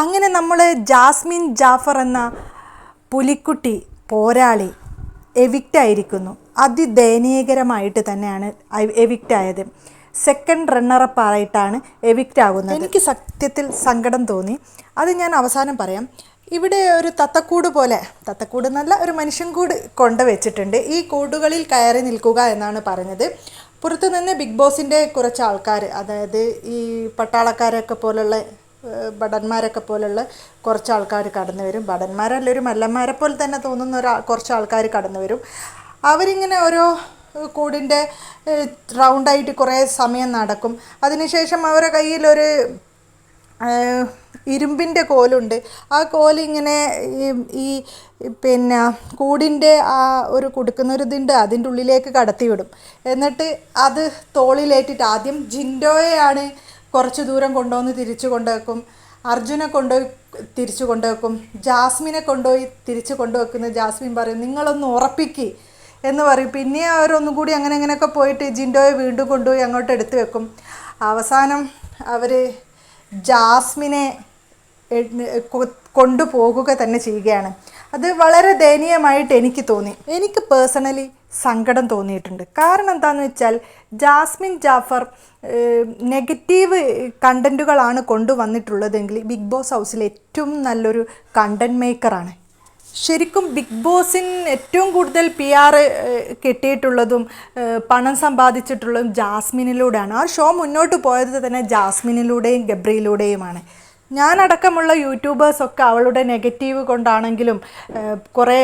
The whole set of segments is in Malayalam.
അങ്ങനെ നമ്മൾ ജാസ്മിൻ ജാഫർ എന്ന പുലിക്കുട്ടി പോരാളി എവിക്റ്റ് ആയിരിക്കുന്നു. അതിദയനീയകരമായിട്ട് തന്നെയാണ് എവിക്റ്റ് ആയത്. സെക്കൻഡ് റണ്ണറപ്പ് ആയിട്ടാണ് എവിക്റ്റ് ആകുന്നത്. എനിക്ക് സത്യത്തിൽ സങ്കടം തോന്നി. അത് ഞാൻ അവസാനം പറയാം. ഇവിടെ ഒരു തത്തക്കൂട് പോലെ തത്തക്കൂട് എന്നല്ല ഒരു മനുഷ്യൻ കൂട് കൊണ്ടുവച്ചിട്ടുണ്ട് ഈ കൂടുകളിൽ കയറി നിൽക്കുക എന്നാണ് പറഞ്ഞത്. പുറത്തു നിന്ന് ബിഗ് ബോസിന്റെ കുറച്ച് ആൾക്കാർ അതായത് ഈ പട്ടാളക്കാരൊക്കെ പോലുള്ള ഭടന്മാരൊക്കെ പോലുള്ള കുറച്ച് ആൾക്കാർ കടന്നു വരും. ഭടന്മാരല്ല ഒരു മല്ലന്മാരെ പോലെ തന്നെ തോന്നുന്ന ഒരു കുറച്ച് ആൾക്കാർ കടന്നു വരും. അവരിങ്ങനെ ഓരോ കൂടിന്റെ റൗണ്ടായിട്ട് കുറേ സമയം നടക്കും. അതിനുശേഷം അവരുടെ കയ്യിലൊരു ഇരുമ്പിന്റെ കോലുണ്ട്. ആ കോലിങ്ങനെ ഈ പിന്നെ കൂടിന്റെ ആ ഒരു കൊടുക്കുന്ന ഒരു അതിന്റെ ഉള്ളിലേക്ക് കടത്തിവിടും. എന്നിട്ട് അത് തോളിലേറ്റിട്ട് ആദ്യം ജിൻഡോയെയാണ് കുറച്ച് ദൂരം കൊണ്ടുവന്ന് തിരിച്ചു കൊണ്ടുവെക്കും. അർജുനെ കൊണ്ടുപോയി തിരിച്ചു കൊണ്ടുവെക്കും. ജാസ്മിനെ കൊണ്ടുപോയി തിരിച്ചു കൊണ്ടുവെക്കുന്ന. ജാസ്മിൻ പറയും നിങ്ങളൊന്ന് ഉറപ്പിക്ക്. എന്ന് പറയും. പിന്നെ അവരൊന്നും കൂടി അങ്ങനെ അങ്ങനെയൊക്കെ പോയിട്ട് ജിൻഡോയെ വീണ്ടും കൊണ്ടുപോയി അങ്ങോട്ട് എടുത്തു വെക്കും. അവസാനം അവർ ജാസ്മിനെ കൊണ്ടുപോകുക തന്നെ ചെയ്യുകയാണ്. അത് വളരെ ദയനീയമായിട്ട് എനിക്ക് തോന്നി. എനിക്ക് പേഴ്സണലി സങ്കടം തോന്നിയിട്ടുണ്ട്. കാരണം എന്താണെന്ന് വെച്ചാൽ ജാസ്മിൻ ജാഫർ നെഗറ്റീവ് കണ്ടന്റുകളാണ് കൊണ്ടുവന്നിട്ടുള്ളതെങ്കിൽ ബിഗ് ബോസ് ഹൗസിൽ ഏറ്റവും നല്ലൊരു കണ്ടന്റ് മേക്കറാണ് ശരിക്കും ബിഗ് ബോസിന് ഏറ്റവും കൂടുതൽ പി ആർ കിട്ടിയിട്ടുള്ളതും പണം സമ്പാദിച്ചിട്ടുള്ളതും ജാസ്മിനിലൂടെയാണ്. ആ ഷോ മുന്നോട്ട് പോയത് തന്നെ ജാസ്മിനിലൂടെയും ഗബ്രിയിലൂടെയുമാണ്. ഞാനടക്കമുള്ള യൂട്യൂബേഴ്സൊക്കെ അവളുടെ നെഗറ്റീവ് കൊണ്ടാണെങ്കിലും കുറേ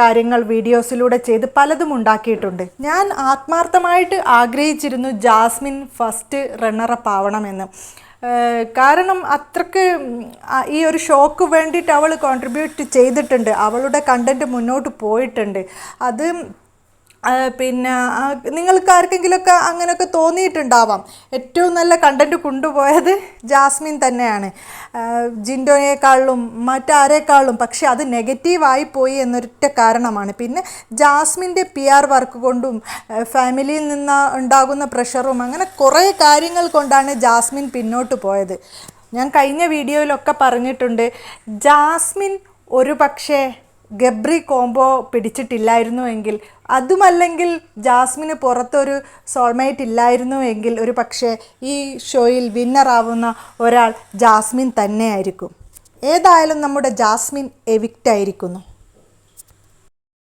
കാര്യങ്ങൾ വീഡിയോസിലൂടെ ചെയ്ത് പലതും ഉണ്ടാക്കിയിട്ടുണ്ട്. ഞാൻ ആത്മാർത്ഥമായിട്ട് ആഗ്രഹിച്ചിരുന്നു ജാസ്മിൻ ഫസ്റ്റ് റണ്ണറപ്പ് ആവണമെന്ന്. കാരണം അത്രയ്ക്ക് ഈ ഒരു ഷോക്ക് വേണ്ടിയിട്ട് അവൾ കോൺട്രിബ്യൂട്ട് ചെയ്തിട്ടുണ്ട്. അവളുടെ കണ്ടന്റ് മുന്നോട്ട് പോയിട്ടുണ്ട്. അത് പിന്നെ നിങ്ങൾക്ക് ആർക്കെങ്കിലുമൊക്കെ അങ്ങനെയൊക്കെ തോന്നിയിട്ടുണ്ടാവാം. ഏറ്റവും നല്ല കണ്ടന്റ് കൊണ്ടുപോയത് ജാസ്മിൻ തന്നെയാണ്. ജിൻഡോയേക്കാളും മറ്റാരേക്കാളും പക്ഷേ അത് നെഗറ്റീവായി പോയി എന്നൊരൊറ്റ കാരണമാണ്. പിന്നെ ജാസ്മിന്റെ പി ആർ വർക്ക് കൊണ്ടും ഫാമിലിയിൽ നിന്ന് ഉണ്ടാകുന്ന പ്രഷറും അങ്ങനെ കുറേ കാര്യങ്ങൾ കൊണ്ടാണ് ജാസ്മിൻ പിന്നോട്ട് പോയത്. ഞാൻ കഴിഞ്ഞ വീഡിയോയിലൊക്കെ പറഞ്ഞിട്ടുണ്ട് ജാസ്മിൻ ഒരു പക്ഷേ ഗബ്രി കോംബോ പിടിച്ചിട്ടില്ലായിരുന്നു എങ്കിൽ അതുമല്ലെങ്കിൽ ജാസ്മിന് പുറത്തൊരു സോൾമേറ്റ് ഇല്ലായിരുന്നു എങ്കിൽ ഒരു പക്ഷേ ഈ ഷോയിൽ വിന്നറാവുന്ന ഒരാൾ ജാസ്മിൻ തന്നെയായിരിക്കും. ഏതായാലും നമ്മുടെ ജാസ്മിൻ എവിക്റ്റ് ആയിരിക്കുന്നു.